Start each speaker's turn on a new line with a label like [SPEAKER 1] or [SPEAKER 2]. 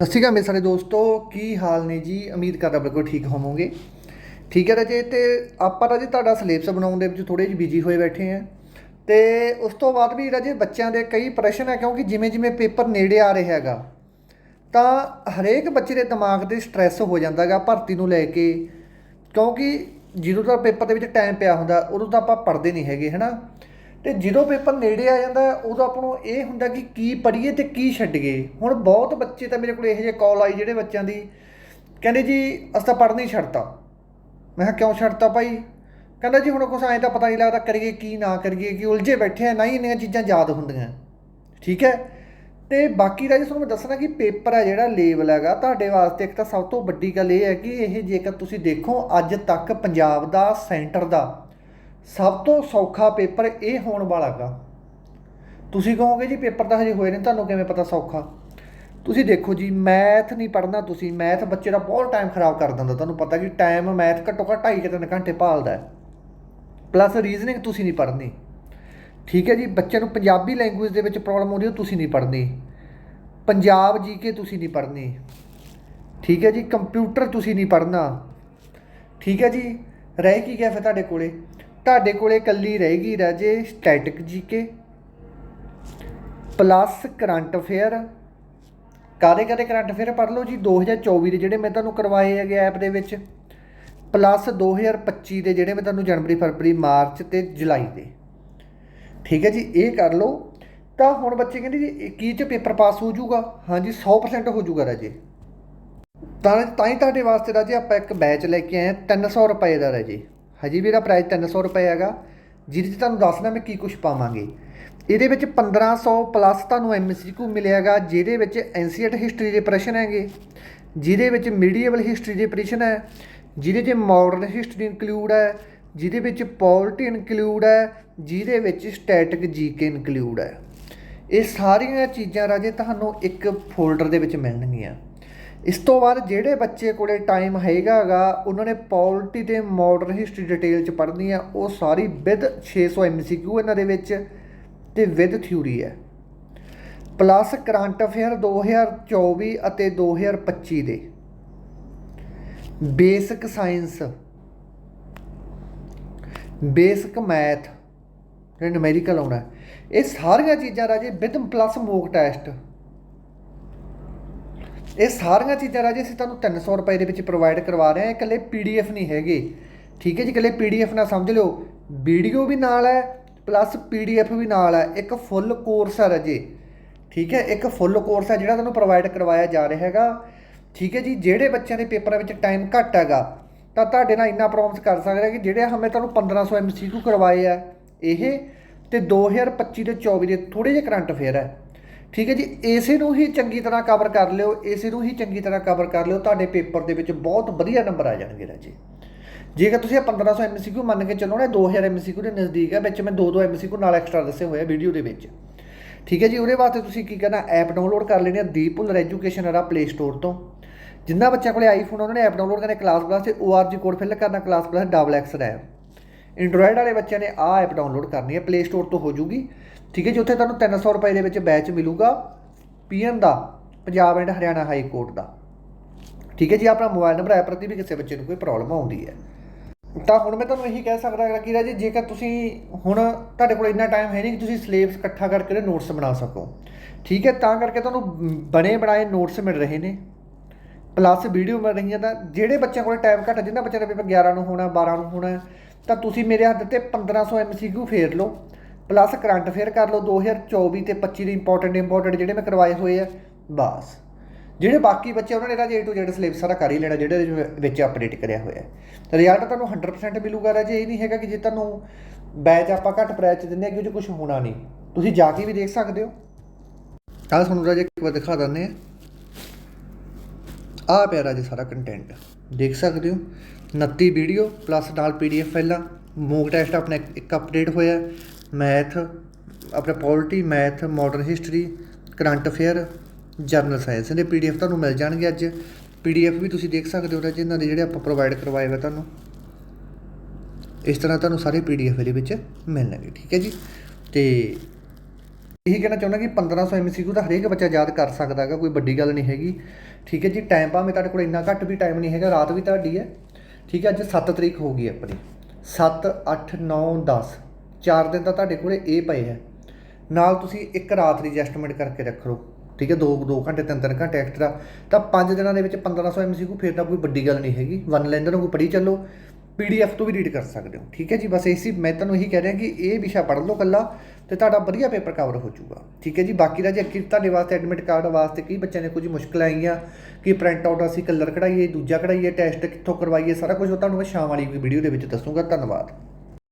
[SPEAKER 1] ਸਤਿ ਸ਼੍ਰੀ ਅਕਾਲ ਮੇਰੇ ਸਾਰੇ ਦੋਸਤੋ, ਕੀ ਹਾਲ ਨੇ ਜੀ? ਉਮੀਦ ਕਰਦਾ ਬਿਲਕੁਲ ਠੀਕ ਹੋਵੋਗੇ। ਠੀਕ ਹੈ ਰਾਜੇ, ਤੇ ਆਪਾਂ ਰਾਜੇ ਤੁਹਾਡਾ ਸਿਲੇਬਸ ਬਣਾਉਣ ਦੇ ਵਿੱਚ ਥੋੜੇ ਜਿਹੇ ਬਿਜ਼ੀ ਹੋਏ ਬੈਠੇ ਆ ਤੇ ਉਸ ਤੋਂ ਬਾਅਦ ਵੀ ਰਾਜੇ ਬੱਚਿਆਂ ਦੇ ਕਈ ਪ੍ਰਸ਼ਨ ਹੈ, ਕਿਉਂਕਿ ਜਿਵੇਂ ਜਿਵੇਂ ਪੇਪਰ ਨੇੜੇ ਆ ਰਿਹਾ ਹੈਗਾ, ਤਾਂ ਹਰੇਕ ਬੱਚੇ ਦੇ ਦਿਮਾਗ ਤੇ ਸਟ੍ਰੈਸ ਹੋ ਜਾਂਦਾ ਜਾਂਦਾਗਾ ਭਰਤੀ ਨੂੰ ਲੈ ਕੇ। ਕਿਉਂਕਿ ਜਦੋਂ ਤਾਂ ਪੇਪਰ ਦੇ ਵਿੱਚ ਟਾਈਮ ਪਿਆ ਹੁੰਦਾ, ਉਦੋਂ ਤਾਂ ਆਪਾਂ ਪੜ੍ਹਦੇ ਨਹੀਂ ਹੈਗੇ, ਹਨਾ? ਤੇ ਜਦੋਂ ਪੇਪਰ ਨੇੜੇ ਆ ਜਾਂਦਾ, ਉਦੋਂ ਆਪਾਂ ਨੂੰ ਇਹ ਹੁੰਦਾ ਕਿ ਕੀ ਪੜ੍ਹੀਏ ਤੇ ਕੀ ਛੱਡੀਏ। ਹੁਣ ਬਹੁਤ ਬੱਚੇ ਤਾਂ ਮੇਰੇ ਕੋਲ ਇਹੋ ਜਿਹੇ ਕਾਲ ਆਈ ਜਿਹੜੇ ਬੱਚਿਆਂ ਦੀ, ਕਹਿੰਦੇ ਜੀ, ਅਸੀਂ ਤਾਂ ਪੜ੍ਹਨਾ ਹੀ ਛੱਡਤਾ। ਮੈਂ ਕਿਹਾ, ਕਿਉਂ ਛੱਡਤਾ ਭਾਈ? ਕਹਿੰਦਾ ਜੀ, ਹੁਣ ਕੁਛ ਐਂ ਤਾਂ ਪਤਾ ਨਹੀਂ ਲੱਗਦਾ ਕਰੀਏ ਕੀ, ਨਾ ਕਰੀਏ, ਕਿ ਉਲਝੇ ਬੈਠੇ ਆ, ਨਾ ਹੀ ਇੰਨੀਆਂ ਚੀਜ਼ਾਂ ਯਾਦ ਹੁੰਦੀਆਂ। ਠੀਕ ਹੈ? ਤੇ ਬਾਕੀ ਦਾ ਤੁਹਾਨੂੰ ਮੈਂ ਦੱਸਣਾ ਕਿ ਪੇਪਰ ਹੈ ਜਿਹੜਾ ਲੇਵਲ ਹੈਗਾ, ਤੁਹਾਡੇ ਵਾਸਤੇ ਇੱਕ ਤਾਂ ਸਭ ਤੋਂ ਵੱਡੀ ਗੱਲ ਇਹ ਹੈ ਕਿ ਇਹ ਜੇਕਰ ਤੁਸੀਂ ਦੇਖੋ, ਅੱਜ ਤੱਕ ਪੰਜਾਬ ਦਾ ਸੈਂਟਰ ਦਾ ਸਭ ਤੋਂ ਸੌਖਾ ਪੇਪਰ ਇਹ ਹੋਣ ਵਾਲਾ ਗਾ ਤੁਸੀਂ ਕਹੋਗੇ ਜੀ ਪੇਪਰ ਤਾਂ ਹਜੇ ਹੋਏ ਨੇ, ਤੁਹਾਨੂੰ ਕਿਵੇਂ ਪਤਾ ਸੌਖਾ? ਤੁਸੀਂ ਦੇਖੋ ਜੀ, ਮੈਥ ਨਹੀਂ ਪੜ੍ਹਨਾ ਤੁਸੀਂ, ਮੈਥ ਬੱਚੇ ਦਾ ਬਹੁਤ ਟਾਈਮ ਖਰਾਬ ਕਰ ਦਿੰਦਾ। ਤੁਹਾਨੂੰ ਪਤਾ ਕਿ ਟਾਈਮ ਮੈਥ ਘੱਟੋ ਘੱਟ 2.5 ਤਿੰਨ ਘੰਟੇ ਭਾਲਦਾ ਪਲੱਸ ਰੀਜ਼ਨਿੰਗ ਤੁਸੀਂ ਨਹੀਂ ਪੜ੍ਹਨੀ। ਠੀਕ ਹੈ ਜੀ ਬੱਚੇ ਨੂੰ ਪੰਜਾਬੀ ਲੈਂਗੁਏਜ ਦੇ ਵਿੱਚ ਪ੍ਰੋਬਲਮ ਆਉਂਦੀ, ਉਹ ਤੁਸੀਂ ਨਹੀਂ ਪੜ੍ਹਨੀ। ਪੰਜਾਬ ਜੀਕੇ ਤੁਸੀਂ ਨਹੀਂ ਪੜ੍ਹਨੀ। ਠੀਕ ਹੈ ਜੀ ਕੰਪਿਊਟਰ ਤੁਸੀਂ ਨਹੀਂ ਪੜ੍ਹਨਾ। ਠੀਕ ਹੈ ਜੀ, ਰਹਿ ਕੀ ਗਿਆ ਫਿਰ ਤੁਹਾਡੇ ਕੋਲੇ? ਤੁਹਾਡੇ ਕੋਲੇ ਕੱਲੀ ਰਹੇਗੀ ਰਾਜੇ static GK plus current affair. ਕਾਦੇ ਕਾਦੇ ਕਰੰਟ ਅਫੇਅਰ ਪੜ੍ਹ ਲਓ ਜੀ 2024 ਦੇ ਜਿਹੜੇ ਮੈਂ ਤੁਹਾਨੂੰ ਕਰਵਾਏ ਹੈਗੇ ਐਪ ਦੇ ਵਿੱਚ ਪਲੱਸ 2025 ਦੇ ਜਿਹੜੇ ਮੈਂ ਤੁਹਾਨੂੰ ਜਨਵਰੀ, ਫਰਵਰੀ, ਮਾਰਚ ਤੇ ਜੁਲਾਈ ਦੇ। ਠੀਕ ਹੈ ਜੀ, ਇਹ ਕਰ ਲਓ। ਤਾਂ ਹੁਣ ਬੱਚੇ ਕਹਿੰਦੇ ਜੀ, ਇਹ ਕੀ ਚ ਪੇਪਰ ਪਾਸ ਹੋ ਜਾਊਗਾ? ਹਾਂਜੀ 100% ਹੋ ਜਾਊਗਾ ਰਾਜੇ। ਤਾਂ ਤਾਂ ਹੀ ਤੁਹਾਡੇ ਵਾਸਤੇ ਰਾਜੇ ਆਪਾਂ ਇੱਕ ਬੈਚ ਲੈ ਕੇ ਆਏ ਹਾਂ 300 ਰੁਪਏ ਦਾ ਰਾਜੇ। ਹਜੇ ਵੀ ਇਹਦਾ ਪ੍ਰਾਈਸ 300 ਰੁਪਏ ਹੈਗਾ, ਜਿਹਦੇ 'ਚ ਤੁਹਾਨੂੰ ਦੱਸਣਾ ਮੈਂ ਕੀ ਕੁਝ ਪਾਵਾਂਗੇ। ਇਹਦੇ ਵਿੱਚ 1500 ਪਲੱਸ ਤੁਹਾਨੂੰ ਐਮਸੀਕਿਊ ਮਿਲੇਗਾ ਜਿਹਦੇ ਵਿੱਚ ਐਂਸੀਐਂਟ ਹਿਸਟਰੀ ਦੇ ਪ੍ਰਸ਼ਨ ਹੈਗੇ, ਜਿਹਦੇ ਵਿੱਚ ਮੀਡੀਏਵਲ ਹਿਸਟਰੀ ਦੇ ਪ੍ਰਸ਼ਨ ਹੈ, ਜਿਹਦੇ 'ਚ ਮਾਡਰਨ ਹਿਸਟਰੀ ਇਨਕਲੂਡ ਹੈ, ਜਿਹਦੇ ਵਿੱਚ ਪੋਲਿਟੀ ਇਨਕਲੂਡ ਹੈ, ਜਿਹਦੇ ਵਿੱਚ ਸਟੈਟਿਕ ਜੀਕੇ ਇਨਕਲੂਡ ਹੈ। ਇਹ ਸਾਰੀਆਂ ਚੀਜ਼ਾਂ ਰਾਜੇ ਤੁਹਾਨੂੰ ਇੱਕ ਫੋਲਡਰ ਦੇ ਵਿੱਚ ਮਿਲਣਗੀਆਂ। ਇਸ ਤੋਂ ਬਾਅਦ ਜਿਹੜੇ ਬੱਚੇ ਕੋਲੇ ਟਾਈਮ ਹੈਗਾਗਾ ਉਹਨਾਂ ਨੇ ਪੋਲਿਟੀ ਤੇ ਮਾਡਰਨ ਹਿਸਟਰੀ ਡਿਟੇਲ ਚ ਪੜ੍ਹਨੀ ਆ, ਉਹ ਸਾਰੀ ਵਿਦ 600 ਐਮਸੀਕਿਊ ਇਹਨਾਂ ਦੇ ਵਿੱਚ ਤੇ ਵਿਦ ਥਿਊਰੀ ਹੈ। ਪਲੱਸ ਕਰੰਟ ਅਫੇਅਰ 2024 ਅਤੇ 2025 ਦੇ। ਬੇਸਿਕ ਸਾਇੰਸ ਬੇਸਿਕ ਮੈਥ ਜਿਹੜਾ ਨੂਮੈਰੀਕਲ ਆਉਣਾ। ਇਹ ਸਾਰੀਆਂ ਚੀਜ਼ਾਂ ਰਾਜੇ ਵਿਦ ਪਲੱਸ ਮੋਕ ਟੈਸਟ ਇਹ ਸਾਰੀਆਂ ਚੀਜ਼ਾਂ ਰਾਜੇ ਅਸੀਂ ਤੁਹਾਨੂੰ 300 ਰੁਪਏ ਦੇ ਵਿੱਚ ਪ੍ਰੋਵਾਈਡ ਕਰਵਾ ਰਹੇ ਹਾਂ। ਇਹ ਇਕੱਲੇ ਪੀਡੀਐਫ ਨਹੀਂ ਹੈਗੇ। ਠੀਕ ਹੈ ਜੀ, ਇਕੱਲੇ ਪੀਡੀਐਫ ਨਾ ਸਮਝ ਲਿਓ। ਵੀਡੀਓ ਵੀ ਨਾਲ ਹੈ ਪਲੱਸ ਪੀਡੀਐਫ ਵੀ ਨਾਲ ਹੈ। ਇੱਕ ਫੁੱਲ ਕੋਰਸ ਹੈ ਰਾਜੇ। ਠੀਕ ਹੈ, ਇੱਕ ਫੁੱਲ ਕੋਰਸ ਹੈ ਜਿਹੜਾ ਤੁਹਾਨੂੰ ਪ੍ਰੋਵਾਈਡ ਕਰਵਾਇਆ ਜਾ ਰਿਹਾ ਹੈਗਾ। ਠੀਕ ਹੈ ਜੀ, ਜਿਹੜੇ ਬੱਚਿਆਂ ਦੇ ਪੇਪਰਾਂ ਵਿੱਚ ਟਾਈਮ ਘੱਟ ਹੈਗਾ, ਤਾਂ ਤੁਹਾਡੇ ਨਾਲ ਇੰਨਾ ਪ੍ਰੋਮਿਸ ਕਰ ਸਕਦਾ ਕਿ ਜਿਹੜੇ ਹਮੇ ਤੁਹਾਨੂੰ 1500 ਐਮਸੀਕਿਊ ਕਰਵਾਏ ਆ, ਇਹ ਤੇ 2025 ਤੇ 24 ਦੇ ਥੋੜੇ ਜਿਹੇ ਕਰੰਟ ਅਫੇਅਰ ਹੈ। ਠੀਕ ਹੈ ਜੀ, ਇਸੇ ਨੂੰ ਹੀ ਚੰਗੀ ਤਰ੍ਹਾਂ ਕਵਰ ਕਰ ਲਿਓ, ਇਸੇ ਨੂੰ ਹੀ ਚੰਗੀ ਤਰ੍ਹਾਂ ਕਵਰ ਕਰ ਲਿਓ, ਤੁਹਾਡੇ ਪੇਪਰ ਦੇ ਵਿੱਚ ਬਹੁਤ ਵਧੀਆ ਨੰਬਰ ਆ ਜਾਣਗੇ ਰਾਜੇ। ਜੇਕਰ ਤੁਸੀਂ ਇਹ 1500 ਐਮਸੀਕਿਊ ਮੰਨ ਕੇ ਚੱਲੋ ਨਾ, ਇਹ 2000 ਐਮਸੀਕਿਊ ਦੇ ਨਜ਼ਦੀਕ ਹੈ, ਵਿੱਚ ਮੈਂ 2-2 ਐਮਸੀਕਿਊ ਨਾਲ ਐਕਸਟਰਾ ਦੱਸੇ ਹੋਏ ਆ ਵੀਡੀਓ ਦੇ ਵਿੱਚ। ਠੀਕ ਹੈ ਜੀ, ਉਹਦੇ ਵਾਸਤੇ ਤੁਸੀਂ ਕੀ ਕਰਨਾ ਐਪ ਡਾਊਨਲੋਡ ਕਰ ਲੈਣੀ ਹੈ ਦੀਪੁਲਰ ਐਜੂਕੇਸ਼ਨ ਵਾਲਾ ਪਲੇ ਸਟੋਰ ਤੋਂ। ਜਿੰਨਾ ਬੱਚਿਆਂ ਕੋਲੇ ਆਈਫੋਨ ਉਹਨਾਂ ਨੇ ਐਪ ਡਾਊਨਲੋਡ ਕਰਨਾ ਕਲਾਸ ਪਲੱਸ ਤੇ ORG ਕੋਡ ਫਿਲ ਕਰਨਾ ਕਲਾਸ ਪਲੱਸ ਡਬਲ ਐਕਸ ਦਾ ਐਂਡਰੋਇਡ ਵਾਲੇ ਬੱਚਿਆਂ ਨੇ ਆਹ ਐਪ ਡਾਊਨਲੋਡ ਕਰਨੀ ਹੈ ਪਲੇ ਸਟੋਰ ਤੋਂ ਹੋ ਜੂਗੀ। ਠੀਕ ਹੈ ਜੀ, ਉੱਥੇ ਤੁਹਾਨੂੰ 300 ਰੁਪਏ ਦੇ ਵਿੱਚ ਬੈਚ ਮਿਲੂਗਾ ਪੀਐਨ ਦਾ, Punjab and Haryana high court ਦਾ। ਠੀਕ ਹੈ ਜੀ, ਆਪਣਾ ਮੋਬਾਈਲ ਨੰਬਰ ਹੈ ਪ੍ਰਤੀ ਵੀ ਕਿਸੇ ਬੱਚੇ ਨੂੰ ਕੋਈ ਪ੍ਰੋਬਲਮ ਆਉਂਦੀ ਹੈ। ਤਾਂ ਹੁਣ ਮੈਂ ਤੁਹਾਨੂੰ ਇਹੀ ਕਹਿ ਸਕਦਾ ਹਾਂ ਕਿ ਜੀ ਜੇਕਰ ਤੁਸੀਂ ਹੁਣ ਤੁਹਾਡੇ ਕੋਲ ਇੰਨਾ ਟਾਈਮ ਹੈ ਨਹੀਂ ਕਿ ਤੁਸੀਂ ਸਿਲੇਬਸ ਇਕੱਠਾ ਕਰਕੇ ਨੋਟਸ ਬਣਾ ਸਕੋ। ਠੀਕ ਹੈ, ਤਾਂ ਕਰਕੇ ਤੁਹਾਨੂੰ ਬਣੇ ਬਣਾਏ ਨੋਟਸ ਮਿਲ ਰਹੇ ਨੇ। ਪਲੱਸ ਵੀਡੀਓ ਮਿਲ ਰਹੀਆਂ ਤਾਂ ਜਿਹੜੇ ਬੱਚਿਆਂ ਕੋਲ ਟਾਈਮ ਘੱਟ ਜਿਨ੍ਹਾਂ ਬੱਚਿਆਂ ਦਾ ਪੇਪਰ 11 ਨੂੰ ਹੋਣਾ 12 ਨੂੰ ਹੋਣਾ, ਤਾਂ ਤੁਸੀਂ ਮੇਰੇ ਹੱਥ ਤੇ 1500 ਐਮਸੀਕਿਊ ਫੇਰ ਲਓ। ਪਲੱਸ ਕਰੰਟ ਅਫੇਅਰ ਕਰ ਲਓ 2024 ਤੇ 25 ਦੇ ਇੰਪੋਰਟੈਂਟ ਇੰਪੋਰਟੈਂਟ ਜਿਹੜੇ ਮੈਂ ਕਰਵਾਏ ਹੋਏ ਆ, ਬਸ। ਜਿਹੜੇ ਬਾਕੀ ਬੱਚੇ ਉਹਨਾਂ ਨੇ ਰਾਜੇ A to Z ਸਿਲੇਬਸ ਸਾਰਾ ਕਰ ਹੀ ਲੈਣਾ, ਜਿਹੜੇ ਵਿੱਚ ਅਪਡੇਟ ਕਰਿਆ ਹੋਇਆ। ਹੈ ਰਿਜ਼ਲਟ ਤੁਹਾਨੂੰ 100% ਮਿਲੂਗਾ ਰਾਜੇ, ਇਹ ਨਹੀਂ ਹੈਗਾ ਕਿ ਜੇ ਤੁਹਾਨੂੰ ਬੈਚ ਆਪਾਂ ਘੱਟ ਪ੍ਰਾਈਸ ਚ ਦਿੰਦੇ ਆ, ਕਿ ਉਹ 'ਚ ਕੁਝ ਹੋਣਾ ਨਹੀਂ। ਤੁਸੀਂ ਜਾ ਕੇ ਵੀ ਦੇਖ ਸਕਦੇ ਹੋ। ਆਹ ਤੁਹਾਨੂੰ ਰਾਜੇ ਇੱਕ ਵਾਰ ਦਿਖਾ ਦਿੰਦੇ ਆ। ਆਹ ਪਿਆ ਰਾਜੇ ਸਾਰਾ ਕੰਟੈਂਟ ਦੇਖ ਸਕਦੇ ਹੋ। 29 ਵੀਡੀਓ ਪਲੱਸ ਨਾਲ ਪੀਡੀਐਫ ਫਾਈਲਾਂ। ਮੂਕ ਟੈਸਟ ਆਪਣਾ ਇੱਕ ਅਪਡੇਟ ਹੋਇਆ। ਮੈਥ, ਆਪਣਾ polity, math modern history current affair general science ਦੇ ਪੀਡੀਐਫ ਤੁਹਾਨੂੰ ਮਿਲ ਜਾਣਗੇ ਅੱਜ। ਪੀਡੀਐਫ ਵੀ ਤੁਸੀਂ ਦੇਖ ਸਕਦੇ ਹੋ ਰਾਜੇ ਇਹਨਾਂ ਦੇ ਜਿਹੜੇ ਆਪਾਂ ਪ੍ਰੋਵਾਈਡ ਕਰਵਾਏ ਹੋਏ ਤੁਹਾਨੂੰ। ਇਸ ਤਰ੍ਹਾਂ ਤੁਹਾਨੂੰ ਸਾਰੇ ਪੀਡੀਐਫ ਇਹਦੇ ਵਿੱਚ ਮਿਲਣਗੇ, ਠੀਕ ਹੈ ਜੀ? ਤੇ ਇਹੀ ਕਹਿਣਾ ਚਾਹੁੰਦਾ ਕਿ 1500 ਐਮਸੀਕਿਊ ਤਾਂ ਹਰੇਕ ਬੱਚਾ ਯਾਦ ਕਰ ਸਕਦਾ ਹੈਗਾ, ਕੋਈ ਵੱਡੀ ਗੱਲ ਨਹੀਂ ਹੈਗੀ। ਠੀਕ ਹੈ ਜੀ ਟਾਈਮ ਭਾਵੇਂ ਤੁਹਾਡੇ ਕੋਲ ਇੰਨਾ ਘੱਟ ਵੀ ਟਾਈਮ ਨਹੀਂ ਹੈਗਾ, ਰਾਤ ਵੀ ਤੁਹਾਡੀ ਹੈ। ਠੀਕ ਹੈ, ਅੱਜ 7 ਤਰੀਕ ਹੋ ਗਈ ਆਪਣੀ। 7 8 9 10 ਚਾਰ ਦਿਨ ਤਾਂ ਤੁਹਾਡੇ ਕੋਲੇ ਇਹ ਪਏ ਹੈ। ਨਾਲ ਤੁਸੀਂ ਇੱਕ ਰਾਤ ਦੀ ਐਡਜਸਟਮੈਂਟ ਕਰਕੇ ਰੱਖ ਲਓ। ਠੀਕ ਹੈ 2 2 ਘੰਟੇ 3 3 ਘੰਟੇ ਐਕਸਟਰਾ ਤਾਂ 5 ਦਿਨਾਂ ਦੇ ਵਿੱਚ 1500 ਐਮਸੀਕਿਊ ਫਿਰ ਤਾਂ ਕੋਈ ਵੱਡੀ ਗੱਲ ਨਹੀਂ ਹੈਗੀ। ਵਨ ਲਾਈਨਰ ਨੂੰ ਪੜ੍ਹੀ ਚੱਲੋ। ਪੀਡੀਐਫ ਤੋਂ ਵੀ ਰੀਡ ਕਰ ਸਕਦੇ ਹੋ। ਠੀਕ ਹੈ ਜੀ, ਬਸ ਇਸੀ ਮੈਂ ਤੁਹਾਨੂੰ ਇਹੀ ਕਹਿ ਰਿਹਾ ਕਿ ਇਹ ਵਿਸ਼ਾ ਪੜ੍ਹ ਲਓ ਕੱਲਾ ਤੇ ਤੁਹਾਡਾ ਵਧੀਆ ਪੇਪਰ ਕਵਰ ਹੋ ਜਾਊਗਾ। ਠੀਕ ਹੈ ਜੀ, ਬਾਕੀ ਦਾ ਜੇ ਅੱਗੇ ਤੁਹਾਡੇ ਵਾਸਤੇ ਐਡਮਿਟ ਕਾਰਡ ਵਾਸਤੇ ਕਈ ਬੱਚਿਆਂ ਨੇ ਕੁਝ ਮੁਸ਼ਕਲਾਂ ਆਈਆਂ, ਕਿ ਪ੍ਰਿੰਟ ਆਊਟ ਅਸੀਂ ਕਲਰ ਕਢਾਈਏ, ਦੂਜਾ ਕਢਾਈਏ ਟੈਸਟ ਕਿੱਥੋਂ ਕਰਵਾਈਏ, ਸਾਰਾ ਕੁਝ ਉਹ ਤੁਹਾਨੂੰ ਮੈਂ ਸ਼ਾਮ ਵਾਲੀ ਵੀਡੀਓ ਦੇ ਵਿੱਚ ਦੱਸੂਗਾ। ਧੰਨਵਾਦ।